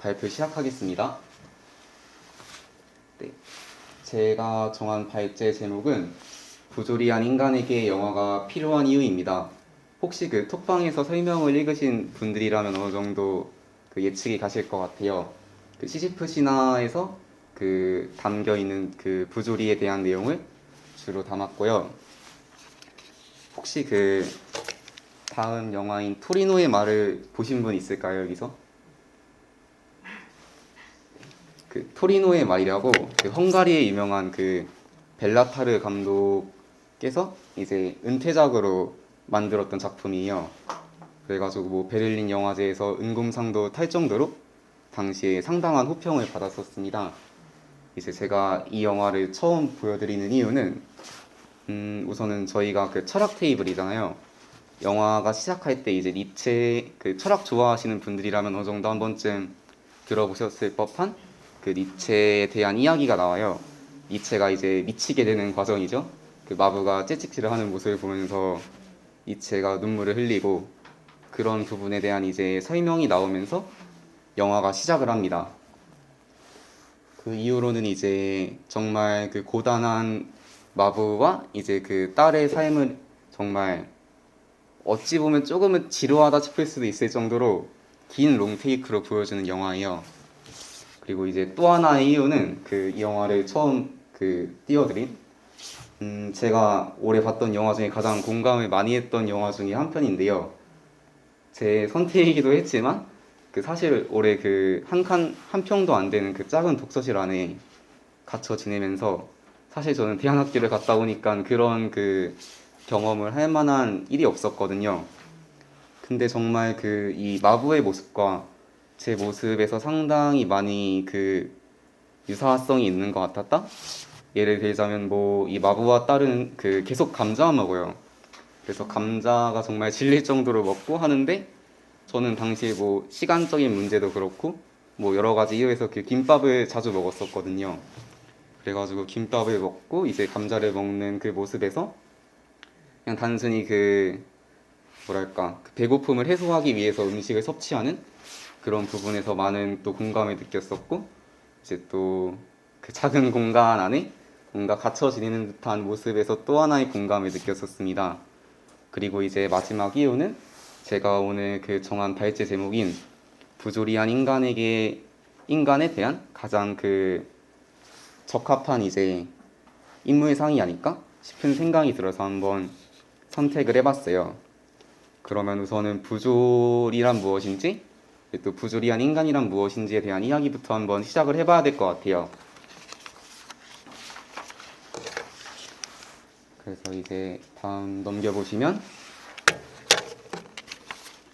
발표 시작하겠습니다. 네, 제가 정한 발제 제목은 부조리한 인간에게 영화가 필요한 이유입니다. 혹시 그 톡방에서 설명을 읽으신 분들이라면 어느 정도 그 예측이 가실 것 같아요. 그 시지프 신화에서 그 담겨 있는 그 부조리에 대한 내용을 주로 담았고요. 혹시 그 다음 영화인 토리노의 말을 보신 분 있을까요 여기서? 그 토리노의 말이라고 그 헝가리의 유명한 그 벨라타르 감독께서 이제 은퇴작으로 만들었던 작품이에요. 그래가지고 뭐 베를린 영화제에서 은금상도 탈 정도로 당시에 상당한 호평을 받았었습니다. 이제 제가 이 영화를 처음 보여드리는 이유는 음, 우선은 저희가 그 철학 테이블이잖아요. 영화가 시작할 때 이제 니체 그 철학 좋아하시는 분들이라면 어느 정도 한 번쯤 들어보셨을 법한 그 니체에 대한 이야기가 나와요. 니체가 이제 미치게 되는 과정이죠. 그 마부가 채찍질을 하는 모습을 보면서 니체가 눈물을 흘리고 그런 부분에 대한 이제 설명이 나오면서 영화가 시작을 합니다. 그 이후로는 이제 정말 그 고단한 마부와 이제 그 딸의 삶을 정말 어찌 보면 조금은 지루하다 싶을 수도 있을 정도로 긴 롱테이크로 보여주는 영화예요. 그리고 이제 또 하나의 이유는 그 이 영화를 처음 그 띄워드린 음 제가 올해 봤던 영화 중에 가장 공감을 많이 했던 영화 중에 한 편인데요. 제 선택이기도 했지만 그 사실 올해 그 한 칸 한 평도 안 되는 그 작은 독서실 안에 갇혀 지내면서 사실 저는 대안학교를 갔다 오니까 그런 그 경험을 할 만한 일이 없었거든요. 근데 정말 그 이 마부의 모습과 제 모습에서 상당히 많이 그 유사성이 있는 것 같았다. 예를 들자면 뭐 이 마부와 딸은 그 계속 감자 먹어요. 그래서 감자가 정말 질릴 정도로 먹고 하는데 저는 당시에 뭐 시간적인 문제도 그렇고 뭐 여러 가지 이유에서 그 김밥을 자주 먹었었거든요. 그래가지고 김밥을 먹고 이제 감자를 먹는 그 모습에서 그냥 단순히 그 뭐랄까 그 배고픔을 해소하기 위해서 음식을 섭취하는 그런 부분에서 많은 또 공감을 느꼈었고 이제 또 그 작은 공간 안에 뭔가 갇혀 지내는 듯한 모습에서 또 하나의 공감을 느꼈었습니다. 그리고 이제 마지막 이유는 제가 오늘 그 정한 발제 제목인 부조리한 인간에게 인간에 대한 가장 그 적합한 이제 인물상이 아닐까 싶은 생각이 들어서 한번 선택을 해봤어요. 그러면 우선은 부조리란 무엇인지 또 부조리한 인간이란 무엇인지에 대한 이야기부터 한번 시작을 해봐야 될 것 같아요. 그래서 이제 다음 넘겨보시면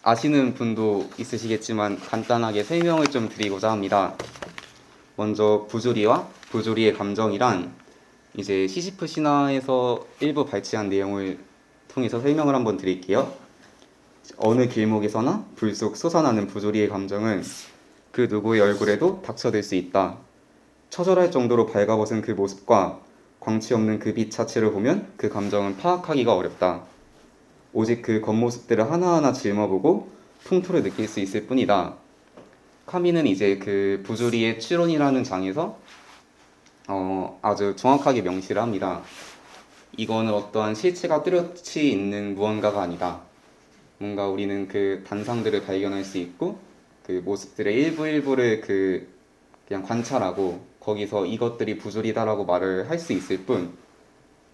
아시는 분도 있으시겠지만 간단하게 설명을 좀 드리고자 합니다. 먼저 부조리와 부조리의 감정이란 이제 시시프 신화에서 일부 발췌한 내용을 통해서 설명을 한번 드릴게요. 어느 길목에서나 불쑥 솟아나는 부조리의 감정은 그 누구의 얼굴에도 닥쳐들 수 있다. 처절할 정도로 발가벗은 그 모습과 광치 없는 그 빛 자체를 보면 그 감정은 파악하기가 어렵다. 오직 그 겉모습들을 하나하나 짊어보고 풍토를 느낄 수 있을 뿐이다. 카미는 이제 그 부조리의 추론이라는 장에서 어, 아주 정확하게 명시를 합니다. 이거는 어떠한 실체가 뚜렷이 있는 무언가가 아니다. 뭔가 우리는 그 단상들을 발견할 수 있고 그 모습들의 일부 일부를 그 그냥 관찰하고 거기서 이것들이 부조리다라고 말을 할 수 있을 뿐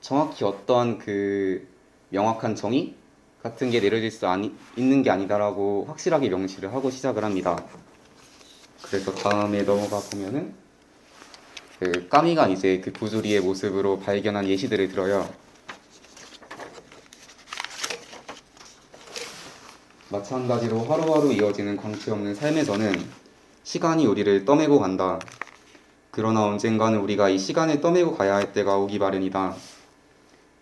정확히 어떠한 그 명확한 정의 같은 게 내려질 수 아니, 있는 게 아니다라고 확실하게 명시를 하고 시작을 합니다. 그래서 다음에 넘어가 보면은 그 까미가 이제 그 부조리의 모습으로 발견한 예시들을 들어요. 마찬가지로 하루하루 이어지는 광치 없는 삶에서는 시간이 우리를 떠매고 간다. 그러나 언젠가는 우리가 이 시간을 떠매고 가야 할 때가 오기 마련이다.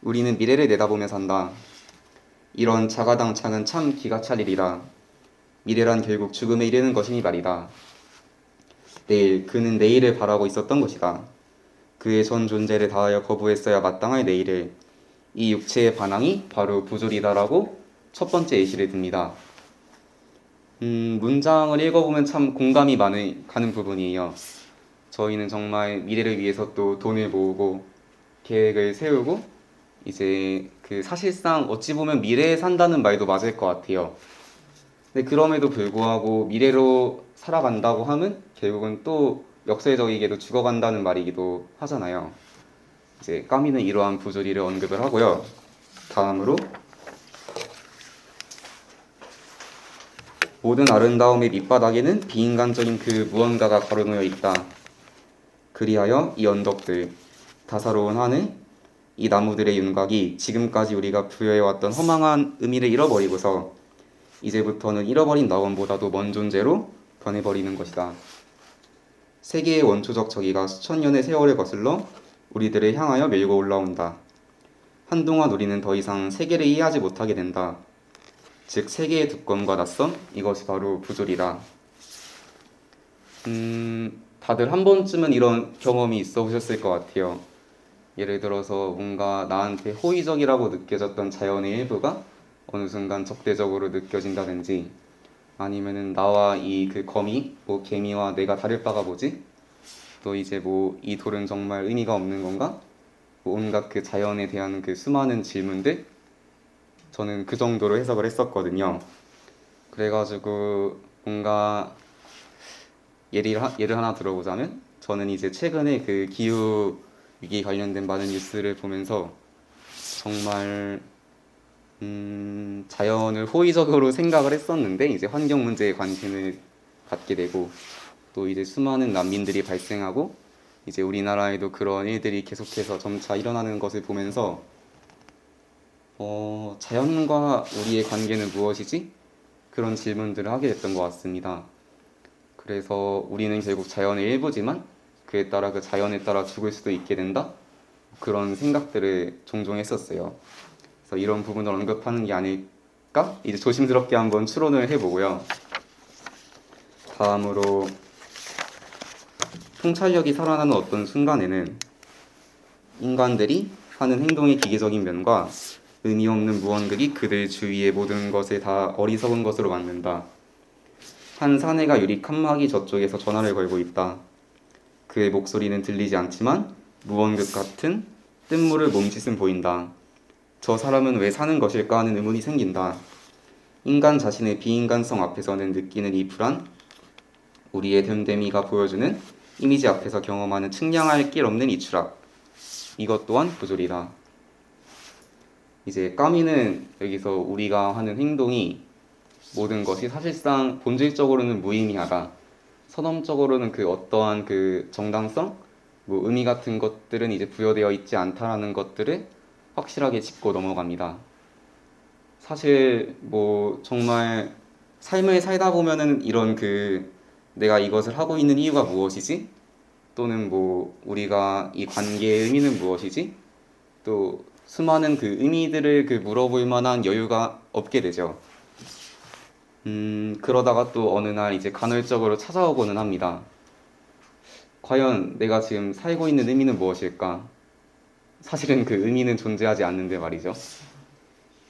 우리는 미래를 내다보며 산다. 이런 자가당착은 참 기가 찰 일이다. 미래란 결국 죽음에 이르는 것이니 말이다. 내일 그는 내일을 바라고 있었던 것이다. 그의 전 존재를 다하여 거부했어야 마땅할 내일을 이 육체의 반항이 바로 부조리다라고 첫 번째 예시를 듭니다. 음, 문장을 읽어보면 참 공감이 많이 가는 부분이에요. 저희는 정말 미래를 위해서 또 돈을 모으고 계획을 세우고 이제 그 사실상 어찌 보면 미래에 산다는 말도 맞을 것 같아요. 근데 그럼에도 불구하고 미래로 살아간다고 하면 결국은 또 역설적이게도 죽어간다는 말이기도 하잖아요. 이제 까미는 이러한 부조리를 언급을 하고요. 다음으로 모든 아름다움의 밑바닥에는 비인간적인 그 무언가가 가로놓여 있다. 그리하여 이 언덕들, 다사로운 하늘, 이 나무들의 윤곽이 지금까지 우리가 부여해왔던 허망한 의미를 잃어버리고서 이제부터는 잃어버린 나원보다도 먼 존재로 변해버리는 것이다. 세계의 원초적 저기가 수천 년의 세월을 거슬러 우리들을 향하여 밀고 올라온다. 한동안 우리는 더 이상 세계를 이해하지 못하게 된다. 즉 세계의 두권과 낯선 이것이 바로 부조리다. 음, 다들 한 번쯤은 이런 경험이 있어 보셨을 것 같아요. 예를 들어서 뭔가 나한테 호의적이라고 느껴졌던 자연의 일부가 어느 순간 적대적으로 느껴진다든지 아니면은 나와 이 그 거미, 뭐 개미와 내가 다를 바가 뭐지? 또 이제 뭐 이 돌은 정말 의미가 없는 건가? 뭐 온갖 그 자연에 대한 그 수많은 질문들 저는 그 정도로 해석을 했었거든요. 그래가지고 뭔가 예를, 하- 예를 하나 들어보자면 저는 이제 최근에 그 기후 위기 관련된 많은 뉴스를 보면서 정말 음, 자연을 호의적으로 생각을 했었는데 이제 환경 문제에 관심을 갖게 되고 또 이제 수많은 난민들이 발생하고 이제 우리나라에도 그런 일들이 계속해서 점차 일어나는 것을 보면서 어, 자연과 우리의 관계는 무엇이지? 그런 질문들을 하게 됐던 것 같습니다. 그래서 우리는 결국 자연의 일부지만 그에 따라 그 자연에 따라 죽을 수도 있게 된다? 그런 생각들을 종종 했었어요. 그래서 이런 부분을 언급하는 게 아닐까? 이제 조심스럽게 한번 추론을 해보고요. 다음으로 통찰력이 살아나는 어떤 순간에는 인간들이 하는 행동의 기계적인 면과 의미 없는 무언들이 그들 주위의 모든 것을 다 어리석은 것으로 만든다. 한 사내가 유리 칸막이 저쪽에서 전화를 걸고 있다. 그의 목소리는 들리지 않지만 무언급 같은 뜬물을 몸짓은 보인다. 저 사람은 왜 사는 것일까 하는 의문이 생긴다. 인간 자신의 비인간성 앞에서는 느끼는 이 불안, 우리의 됨됨이가 보여주는 이미지 앞에서 경험하는 측량할 길 없는 이 추락. 이것 또한 부조리다. 이제 까미는 여기서 우리가 하는 행동이 모든 것이 사실상 본질적으로는 무의미하다. 선언적으로는 그 어떠한 그 정당성, 뭐 의미 같은 것들은 이제 부여되어 있지 않다라는 것들을 확실하게 짚고 넘어갑니다. 사실 뭐 정말 삶을 살다 보면은 이런 그 내가 이것을 하고 있는 이유가 무엇이지? 또는 뭐 우리가 이 관계의 의미는 무엇이지? 또 수많은 그 의미들을 그 물어볼 만한 여유가 없게 되죠. 음, 그러다가 또 어느 날 이제 간헐적으로 찾아오고는 합니다. 과연 내가 지금 살고 있는 의미는 무엇일까? 사실은 그 의미는 존재하지 않는데 말이죠.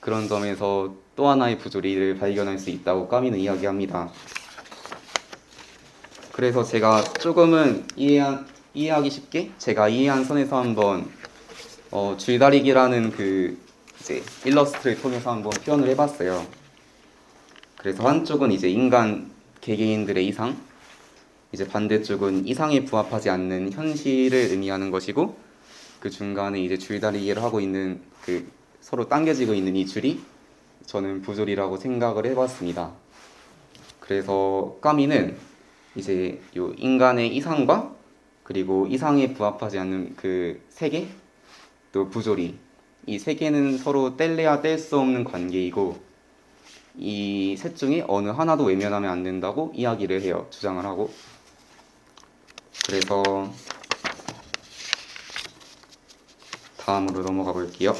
그런 점에서 또 하나의 부조리를 발견할 수 있다고 까미는 이야기합니다. 그래서 제가 조금은 이해한, 이해하기 쉽게 제가 이해한 선에서 한번 어, 줄다리기라는 그 이제 일러스트를 통해서 한번 표현을 해봤어요. 그래서 한쪽은 이제 인간 개개인들의 이상, 이제 반대쪽은 이상에 부합하지 않는 현실을 의미하는 것이고 그 중간에 이제 줄다리기를 하고 있는 그 서로 당겨지고 있는 이 줄이 저는 부조리라고 생각을 해봤습니다. 그래서 까미는 이제 요 인간의 이상과 그리고 이상에 부합하지 않는 그 세계 또 부조리. 이 세 개는 서로 뗄래야 뗄 수 없는 관계이고 이 셋 중에 어느 하나도 외면하면 안 된다고 이야기를 해요. 주장을 하고. 그래서 다음으로 넘어가 볼게요.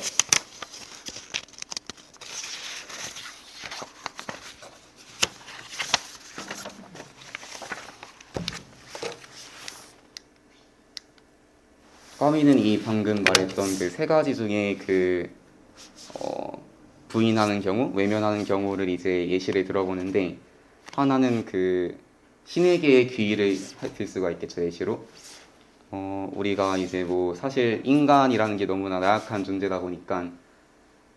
까미는 이 방금 말했던 그 세 가지 중에 그 어, 부인하는 경우, 외면하는 경우를 이제 예시를 들어보는데 하나는 그 신에게의 귀의를 들 수가 있겠죠 예시로. 어 우리가 이제 뭐 사실 인간이라는 게 너무나 나약한 존재다 보니까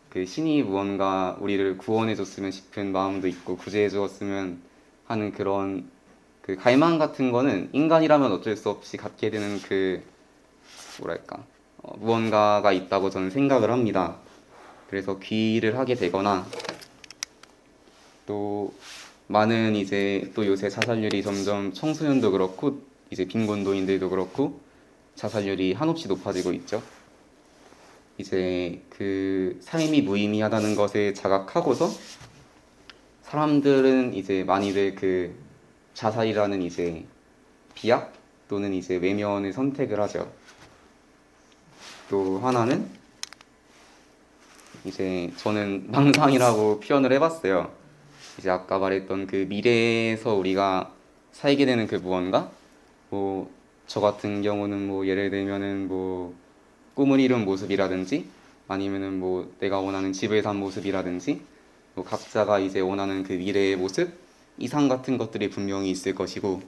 그 신이 무언가 우리를 구원해 줬으면 싶은 마음도 있고 구제해 주었으면 하는 그런 그 갈망 같은 거는 인간이라면 어쩔 수 없이 갖게 되는 그 뭐랄까 어, 무언가가 있다고 저는 생각을 합니다. 그래서 귀의를 하게 되거나 또 많은 이제 또 요새 자살률이 점점 청소년도 그렇고 이제 빈곤도인들도 그렇고 자살률이 한없이 높아지고 있죠. 이제 그 삶이 무의미하다는 것을 자각하고서 사람들은 이제 많이들 그 자살이라는 이제 비약 또는 이제 외면을 선택을 하죠. 또 하나는 이제 저는 망상이라고 표현을 해봤어요. 이제 아까 말했던 그 미래에서 우리가 살게 되는 그 무언가 뭐 저 같은 경우는 뭐 예를 들면은 뭐 꿈을 이룬 모습이라든지 아니면은 뭐 내가 원하는 집을 산 모습이라든지 뭐 각자가 이제 원하는 그 미래의 모습 이상 같은 것들이 분명히 있을 것이고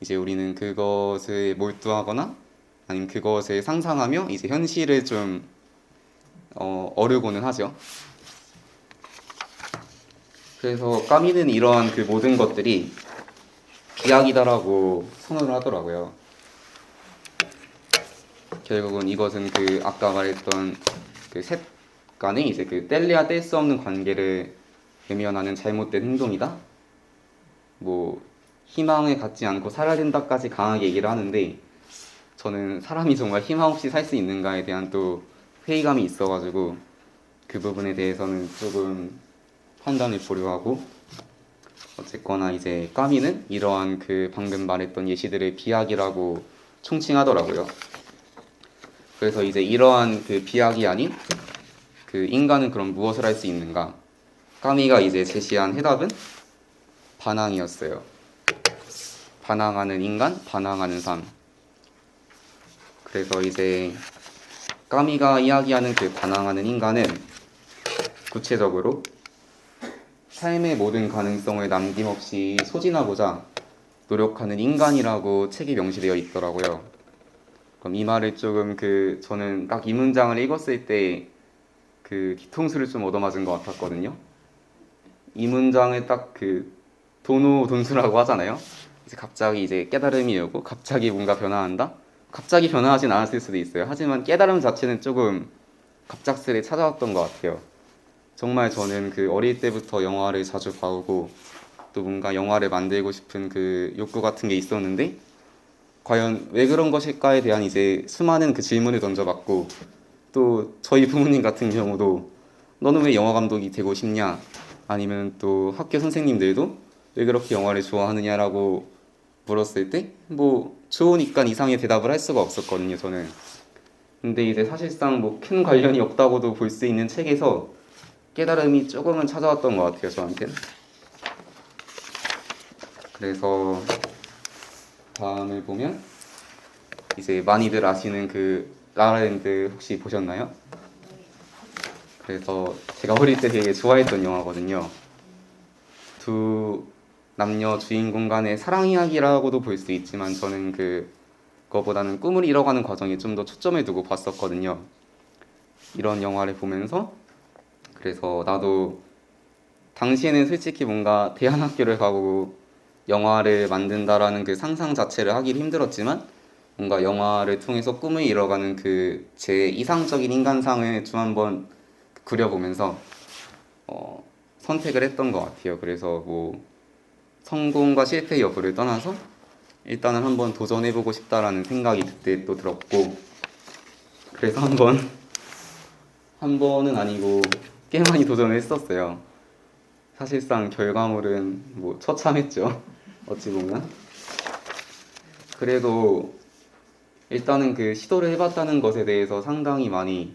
이제 우리는 그것을 몰두하거나 아니면 그것을 상상하며 이제 현실을 좀 어, 어르고는 하죠. 그래서 까미는 이러한 그 모든 것들이 비약이다라고 선언을 하더라고요. 결국은 이것은 그 아까 말했던 그셋 간의 이제 그 뗄래야 뗄 수 없는 관계를 외면하는 잘못된 행동이다. 뭐 희망을 갖지 않고 살아야 된다까지 강하게 얘기를 하는데 저는 사람이 정말 희망 없이 살 수 있는가에 대한 또 회의감이 있어가지고 그 부분에 대해서는 조금 판단을 보류하고 어쨌거나 이제 까미는 이러한 그 방금 말했던 예시들의 비약이라고 총칭하더라고요. 그래서 이제 이러한 그 비약이 아닌 그 인간은 그럼 무엇을 할 수 있는가? 까미가 이제 제시한 해답은 반항이었어요. 반항하는 인간, 반항하는 삶. 그래서 이제 까미가 이야기하는 그 반항하는 인간은 구체적으로 삶의 모든 가능성을 남김없이 소진하고자 노력하는 인간이라고 책이 명시되어 있더라고요. 그럼 이 말을 조금 그 저는 딱 이 문장을 읽었을 때그 뒤통수를 좀 얻어맞은 것 같았거든요. 이 문장을 딱그 도노 돈수라고 하잖아요. 이제 갑자기 이제 깨달음이 오고 갑자기 뭔가 변화한다. 갑자기 변화하진 않았을 수도 있어요. 하지만 깨달음 자체는 조금 갑작스레 찾아왔던 것 같아요. 정말 저는 그 어릴 때부터 영화를 자주 봐오고 또 뭔가 영화를 만들고 싶은 그 욕구 같은 게 있었는데 과연 왜 그런 것일까에 대한 이제 수많은 그 질문을 던져봤고 또 저희 부모님 같은 경우도 너는 왜 영화 감독이 되고 싶냐 아니면 또 학교 선생님들도 왜 그렇게 영화를 좋아하느냐라고 물었을 때 뭐 좋으니까 이상의 대답을 할 수가 없었거든요 저는 근데 이제 사실상 뭐 큰 관련이 없다고도 볼 수 있는 책에서 깨달음이 조금은 찾아왔던 것 같아요 저한테는 그래서 다음을 보면 이제 많이들 아시는 그 라라랜드 혹시 보셨나요? 그래서 제가 어릴 때 되게 좋아했던 영화거든요. 두 남녀 주인공 간의 사랑 이야기라고도 볼 수 있지만 저는 그 그거보다는 꿈을 이뤄가는 과정에 좀 더 초점을 두고 봤었거든요. 이런 영화를 보면서 그래서 나도 당시에는 솔직히 뭔가 대안학교를 가고 영화를 만든다라는 그 상상 자체를 하기 힘들었지만 뭔가 영화를 통해서 꿈을 이뤄가는 그 제 이상적인 인간상을 좀 한번 그려보면서 어, 선택을 했던 것 같아요. 그래서 뭐 성공과 실패 여부를 떠나서 일단은 한번 도전해보고 싶다라는 생각이 그때 또 들었고 그래서 한번 한 번은 아니고 꽤 많이 도전을 했었어요. 사실상 결과물은 뭐 처참했죠. 어찌 보면. 그래도 일단은 그 시도를 해봤다는 것에 대해서 상당히 많이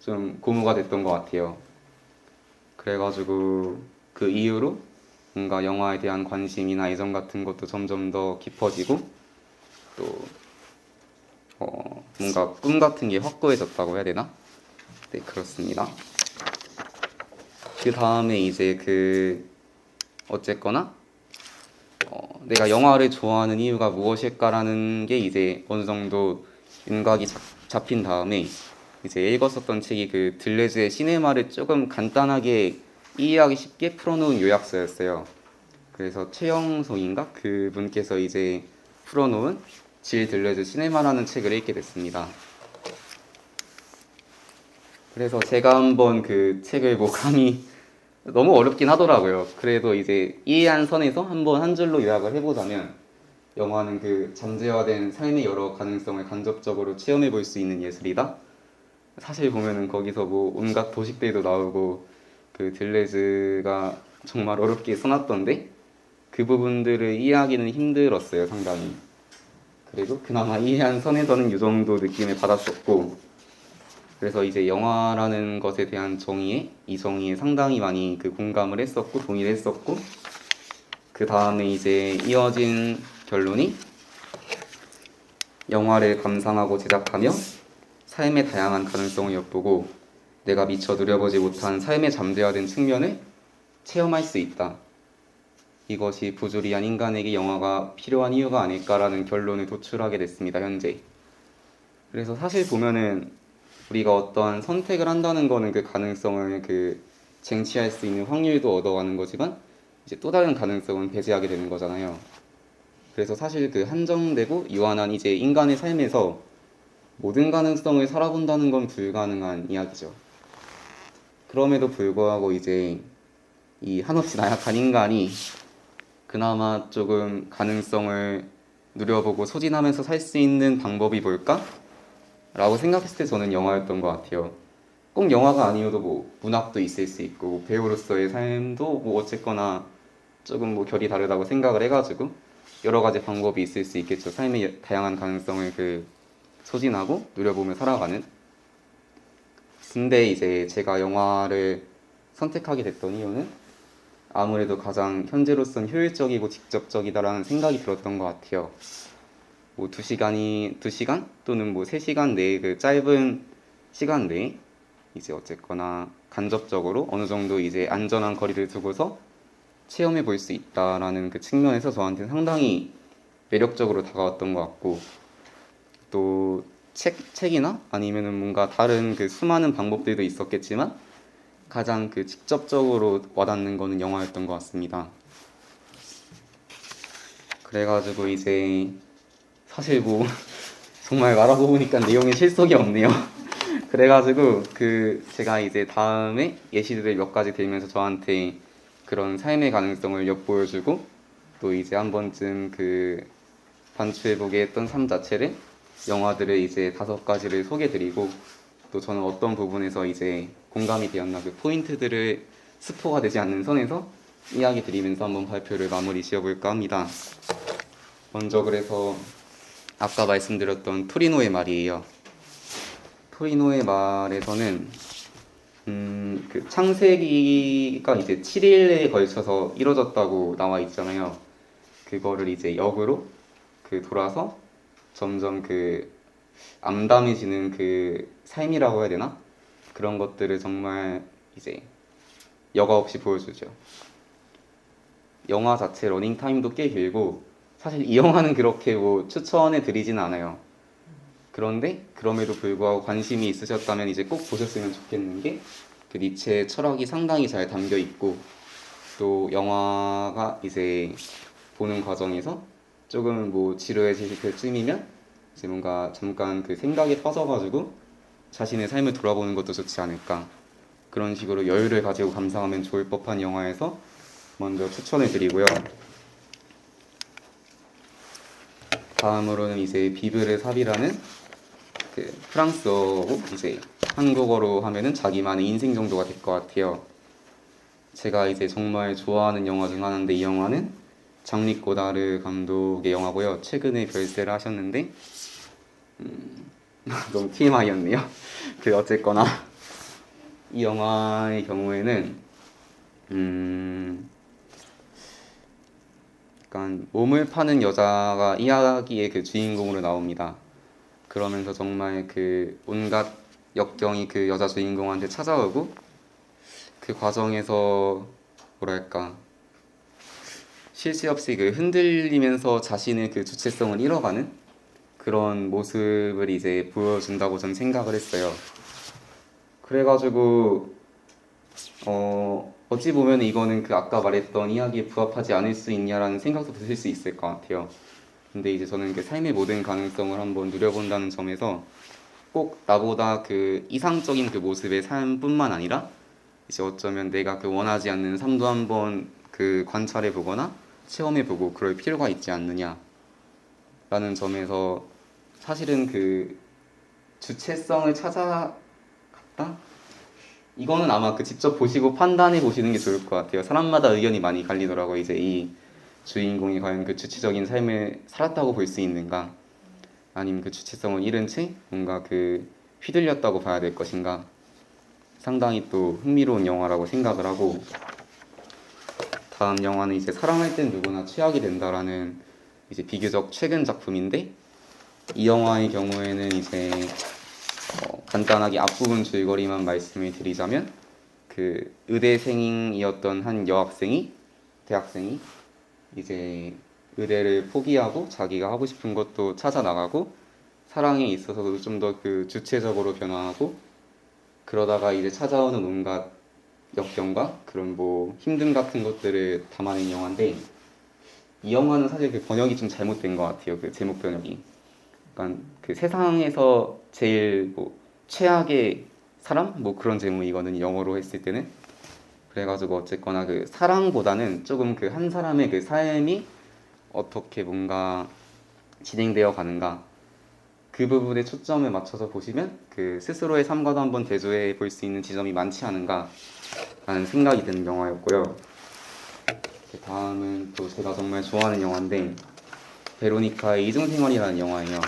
좀 고무가 됐던 것 같아요. 그래가지고 그 이후로 뭔가 영화에 대한 관심이나 애정 같은 것도 점점 더 깊어지고 또 어, 뭔가 꿈 같은 게 확고해졌다고 해야 되나? 네, 그렇습니다. 그 다음에 이제 그 어쨌거나 어, 내가 영화를 좋아하는 이유가 무엇일까라는 게 이제 어느 정도 윤곽이 잡, 잡힌 다음에 이제 읽었었던 책이 그 들레즈의 시네마를 조금 간단하게 이해하기 쉽게 풀어놓은 요약서였어요. 그래서 최영성인가 그분께서 이제 풀어놓은 질 들레즈 시네마라는 책을 읽게 됐습니다. 그래서 제가 한번 그 책을 뭐 감히 너무 어렵긴 하더라고요. 그래도 이제 이해한 선에서 한번 한 줄로 요약을 해보자면 영화는 그 잠재화된 삶의 여러 가능성을 간접적으로 체험해 볼 수 있는 예술이다. 사실 보면은 거기서 뭐 온갖 도식들도 나오고 그 들레즈가 정말 어렵게 써놨던데 그 부분들을 이해하기는 힘들었어요 상당히. 그래도 그나마 이해한 선에서는 이 정도 느낌을 받았었고 그래서 이제 영화라는 것에 대한 정의에 이 정의에 상당히 많이 그 공감을 했었고 동의를 했었고 그 다음에 이제 이어진 결론이 영화를 감상하고 제작하며 삶의 다양한 가능성을 엿보고 내가 미처 누려보지 못한 삶의 잠재화된 측면을 체험할 수 있다. 이것이 부조리한 인간에게 영화가 필요한 이유가 아닐까라는 결론을 도출하게 됐습니다. 현재. 그래서 사실 보면은 우리가 어떠한 선택을 한다는 거는 그 가능성을 그 쟁취할 수 있는 확률도 얻어가는 거지만 이제 또 다른 가능성은 배제하게 되는 거잖아요. 그래서 사실 그 한정되고 유한한 이제 인간의 삶에서 모든 가능성을 살아본다는 건 불가능한 이야기죠. 그럼에도 불구하고 이제 이 한없이 나약한 인간이 그나마 조금 가능성을 누려보고 소진하면서 살 수 있는 방법이 뭘까? 라고 생각했을 때 저는 영화였던 것 같아요. 꼭 영화가 아니어도 뭐 문학도 있을 수 있고 뭐 배우로서의 삶도 뭐 어쨌거나 조금 뭐 결이 다르다고 생각을 해가지고 여러 가지 방법이 있을 수 있겠죠. 삶의 다양한 가능성을 그 소진하고 누려보며 살아가는. 근데 이제 제가 영화를 선택하게 됐던 이유는 아무래도 가장 현재로선 효율적이고 직접적이다라는 생각이 들었던 것 같아요. 뭐두 시간이 두 시간 또는 뭐세 시간 내에 그 짧은 시간 내에 이제 어쨌거나 간접적으로 어느 정도 이제 안전한 거리를 두고서 체험해 볼 수 있다라는 그 측면에서 저한테 상당히 매력적으로 다가왔던 것 같고 또 책, 책이나 아니면은 뭔가 다른 그 수많은 방법들도 있었겠지만 가장 그 직접적으로 와닿는 거는 영화였던 것 같습니다. 그래가지고 이제 사실 뭐 정말 말하고 보니까 내용에 실속이 없네요. 그래가지고 그 제가 이제 다음에 예시들을 몇 가지 들면서 저한테 그런 삶의 가능성을 엿보여주고 또 이제 한 번쯤 그 반추해보게 했던 삶 자체를 영화들을 이제 다섯 가지를 소개드리고 또 저는 어떤 부분에서 이제 공감이 되었나 그 포인트들을 스포가 되지 않는 선에서 이야기 드리면서 한번 발표를 마무리 지어볼까 합니다. 먼저 그래서 아까 말씀드렸던 토리노의 말이에요. 토리노의 말에서는 음, 그 창세기가 이제 7일에 걸쳐서 이루어졌다고 나와 있잖아요. 그거를 이제 역으로 그 돌아서 점점 그 암담해지는 그 삶이라고 해야 되나? 그런 것들을 정말 이제 여과 없이 보여주죠. 영화 자체 러닝 타임도 꽤 길고 사실 이 영화는 그렇게 뭐 추천해 드리지는 않아요. 그런데 그럼에도 불구하고 관심이 있으셨다면 이제 꼭 보셨으면 좋겠는 게 그 니체의 철학이 상당히 잘 담겨 있고 또 영화가 이제 보는 과정에서 조금 뭐 지루해지실 때쯤이면 이제 뭔가 잠깐 그 생각에 빠져가지고 자신의 삶을 돌아보는 것도 좋지 않을까 그런 식으로 여유를 가지고 감상하면 좋을 법한 영화에서 먼저 추천해 드리고요. 다음으로는 이제 비브르 삽이라는 그 프랑스어고 이제 한국어로 하면은 자기만의 인생 정도가 될 것 같아요. 제가 이제 정말 좋아하는 영화 중 하나인데 이 영화는 장리 고다르 감독의 영화고요. 최근에 별세를 하셨는데 음, 너무 TMI였네요. 그 어쨌거나 이 영화의 경우에는 음, 약간 몸을 파는 여자가 이야기의 그 주인공으로 나옵니다. 그러면서 정말 그 온갖 역경이 그 여자 주인공한테 찾아오고 그 과정에서 뭐랄까 쉴새 없이 그 흔들리면서 자신의 그 주체성을 잃어가는 그런 모습을 이제 보여준다고 저는 생각을 했어요. 그래가지고 어 어찌 보면 이거는 그 아까 말했던 이야기에 부합하지 않을 수 있냐라는 생각도 드실 수 있을 것 같아요. 근데 이제 저는 그 삶의 모든 가능성을 한번 누려본다는 점에서 꼭 나보다 그 이상적인 그 모습의 삶뿐만 아니라 이제 어쩌면 내가 그 원하지 않는 삶도 한번 그 관찰해 보거나 체험해 보고 그럴 필요가 있지 않느냐라는 점에서 사실은 그 주체성을 찾아갔다? 이거는 아마 그 직접 보시고 판단해 보시는 게 좋을 것 같아요. 사람마다 의견이 많이 갈리더라고요. 이제 이 주인공이 과연 그 주체적인 삶을 살았다고 볼 수 있는가? 아니면 그 주체성을 잃은 채 뭔가 그 휘둘렸다고 봐야 될 것인가? 상당히 또 흥미로운 영화라고 생각을 하고 다음 영화는 이제 사랑할 땐 누구나 최악이 된다라는 이제 비교적 최근 작품인데 이 영화의 경우에는 이제 어, 간단하게 앞부분 줄거리만 말씀을 드리자면 그 의대생이었던 한 여학생이 대학생이 이제 의대를 포기하고 자기가 하고 싶은 것도 찾아 나가고 사랑에 있어서도 좀 더 그 주체적으로 변화하고 그러다가 이제 찾아오는 온갖 역경과 그런 뭐 힘듦 같은 것들을 담아낸 영화인데 이 영화는 사실 그 번역이 좀 잘못된 것 같아요. 그 제목 번역이. 약간 그 세상에서 제일 뭐 최악의 사람 뭐 그런 제목이거든요. 영어로 했을 때는. 그래가지고 어쨌거나 그 사랑보다는 조금 그 한 사람의 그 삶이 어떻게 뭔가 진행되어 가는가 그 부분에 초점을 맞춰서 보시면 그 스스로의 삶과도 한번 대조해 볼 수 있는 지점이 많지 않은가 라는 생각이 드는 영화였고요. 그 다음은 또 제가 정말 좋아하는 영화인데 베로니카의 이중생활이라는 영화예요.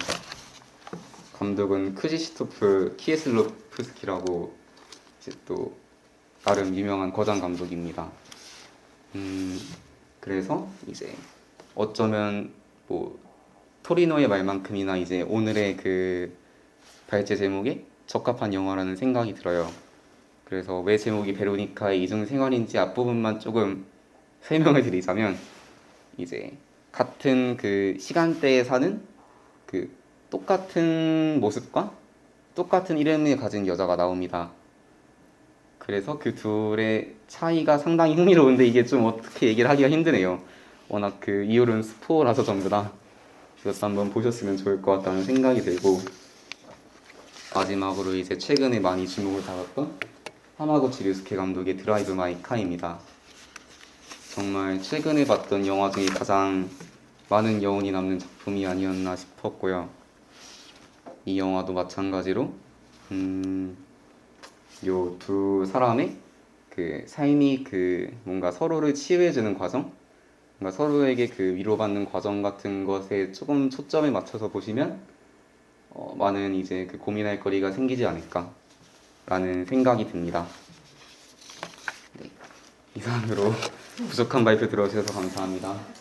감독은 크지시토프 키에슬로프스키라고 이제 또 나름 유명한 거장 감독입니다. 음, 그래서 이제 어쩌면 뭐 토리노의 말만큼이나 이제 오늘의 그 발제 제목에 적합한 영화라는 생각이 들어요. 그래서 왜 제목이 베로니카의 이중 생활인지 앞부분만 조금 설명을 드리자면 이제 같은 그 시간대에 사는 그 똑같은 모습과 똑같은 이름을 가진 여자가 나옵니다. 그래서 그 둘의 차이가 상당히 흥미로운데 이게 좀 어떻게 얘기를 하기가 힘드네요. 워낙 그 이율은 스포라서 전부 다 이것도 한번 보셨으면 좋을 것 같다는 생각이 들고 마지막으로 이제 최근에 많이 주목을 받았던 하마구치 류스케 감독의 드라이브 마이 카입니다. 정말 최근에 봤던 영화 중에 가장 많은 여운이 남는 작품이 아니었나 싶었고요. 이 영화도 마찬가지로 음, 요 두 사람의 그 삶이 그 뭔가 서로를 치유해주는 과정, 뭔가 서로에게 그 위로받는 과정 같은 것에 조금 초점을 맞춰서 보시면 어, 많은 이제 그 고민할 거리가 생기지 않을까라는 생각이 듭니다. 네. 이상으로 부족한 발표 들어주셔서 감사합니다.